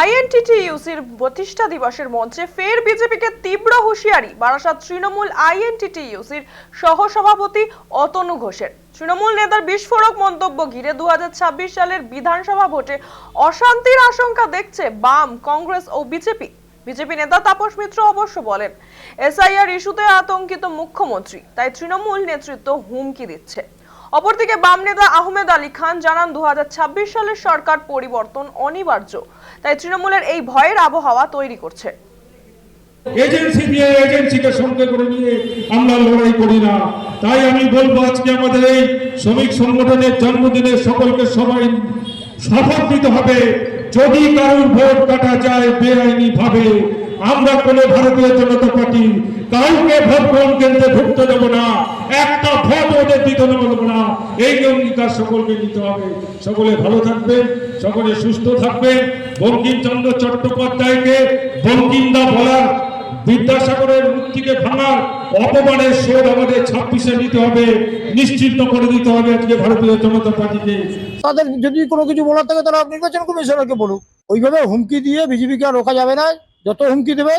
আইএনটিটিইউসির প্রতিষ্ঠা দিবসের মঞ্চে ফের বিজেপিকে তীব্র হুঁশিয়ারি, বারাসাত তৃণমূল আইএনটিটিইউসির সহসভাপতি অতনু ঘোষের। তৃণমূল নেতার বিস্ফোরক মন্তব্য ঘিরে দু হাজার ছাব্বিশ সালের বিধানসভা ভোটে অশান্তির আশঙ্কা দেখছে বাম, কংগ্রেস ও বিজেপি। বিজেপি নেতা তাপস মিত্র অবশ্য বলেন, এসআইআর ইস্যুতে আতঙ্কিত মুখ্যমন্ত্রী, তাই তৃণমূল নেতৃত্ব হুমকি দিচ্ছে। অপরদিকে বাম নেতা আহমেদ আলী খান জানান দু সালের সরকার পরিবর্তন অনিবার্য। তাই তৃণমূলের এই ভয়ের আবহাওয়া তৈরি করছে। এজেন্সি দিয়ে এজেন্সিকে সঙ্গে করে নিয়ে আমরা লড়াই করি না। তাই আমি বলব আজকে আমাদের এই শ্রমিক সংগঠনের জন্মদিনে সকলকে সবাই শপথ নিতে হবে। যদি কারোর ভোট কাটা যায় বেআইনি ভাবে আমরা কোন ভারতীয় জনতা পার্টি কাউকে ভোট গ্রহণ কেন্দ্রে ঢুকতে দেবো না। একটা ভোট ওদের দিতে দেবো এই অঙ্গীকার সকলকে নিতে হবে। সকলে ভালো থাকবেন, সকলে সুস্থ থাকবেন। বঙ্কিমচন্দ্র চট্টোপাধ্যায়কে বঙ্কিমদা বলার বিদ্যাসাগরের মূর্তিকে ভাঙার অপমানের শোধ আমাদের ছাব্বিশে নিতে হবে, নিশ্চিন্ত করে দিতে হবে আজকে ভারতীয় জনতা পার্টিকে। তাদের যদি কোনো কিছু বলার থাকে তারা নির্বাচন কমিশনারকে বলুক। ওইভাবে হুমকি দিয়ে বিজেপিকে আর রোকা যাবে না। যত হুমকি দেবে,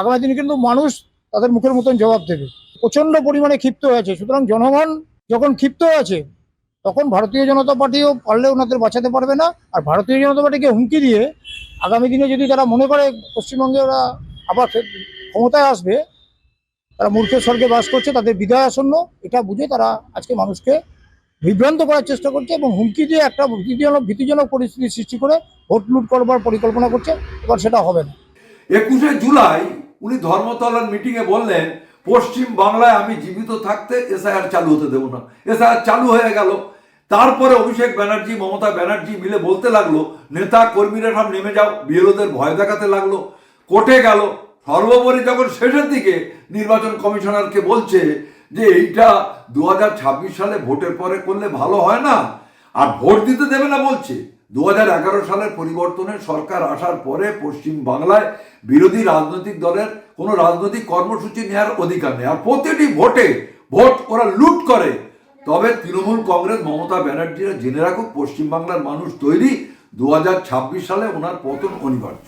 আগামী দিনে কিন্তু মানুষ তাদের মুখের মতন জবাব দেবে। প্রচণ্ড পরিমাণে ক্ষিপ্ত হয়েছে। সুতরাং জনগণ যখন ক্ষিপ্ত আছে তখন ভারতীয় জনতা পার্টিও পারলে ওনাদের বাঁচাতে পারবে না। আর ভারতীয় জনতা পার্টিকে হুমকি দিয়ে আগামী দিনে যদি তারা মনে করে পশ্চিমবঙ্গে ওরা আবার ক্ষমতায় আসবে, তারা মূর্খের স্বর্গে বাস করছে, তাদের বিদায় আসন্ন, এটা বুঝে তারা আজকে মানুষকে বিভ্রান্ত করার চেষ্টা করছে এবং হুমকি দিয়ে একটা ভীতিজনক ভীতিজনক পরিস্থিতি সৃষ্টি করে ভোট লুট করবার পরিকল্পনা করছে, এবার সেটা হবে না। একুশে জুলাই উনি ধর্মতলার মিটিংয়ে বললেন পশ্চিম বাংলায় আমি জীবিত থাকতে এসআইআর চালু হতে দেবো না। এসআইআর চালু হয়ে গেল। তারপরে অভিষেক ব্যানার্জি, মমতা ব্যানার্জি মিলে বলতে লাগল, নেতা কর্মীরা সব নেমে যাও বিএলওদের ভয় দেখাতে লাগল। কোর্টে গেল। সর্বোপরি যখন শেষের দিকে নির্বাচন কমিশনারকে বলছে যে এইটা দু হাজার ছাব্বিশ সালে ভোটের পরে করলে ভালো হয় না আর ভোট দিতে দেবে না বলছে। দু হাজার এগারো সালের পরিবর্তনে সরকার আসার পরে পশ্চিম বাংলায় বিরোধী রাজনৈতিক দলের কোনো রাজনৈতিক কর্মসূচি নেওয়ার অধিকার নেই। আর প্রতিটি ভোটে ভোট ওরা লুট করে। তবে তৃণমূল কংগ্রেস, মমতা ব্যানার্জিরা জেনে রাখুক পশ্চিমবাংলার মানুষ তৈরি দু হাজার ছাব্বিশ সালে ওনার পতন অনিবার্য।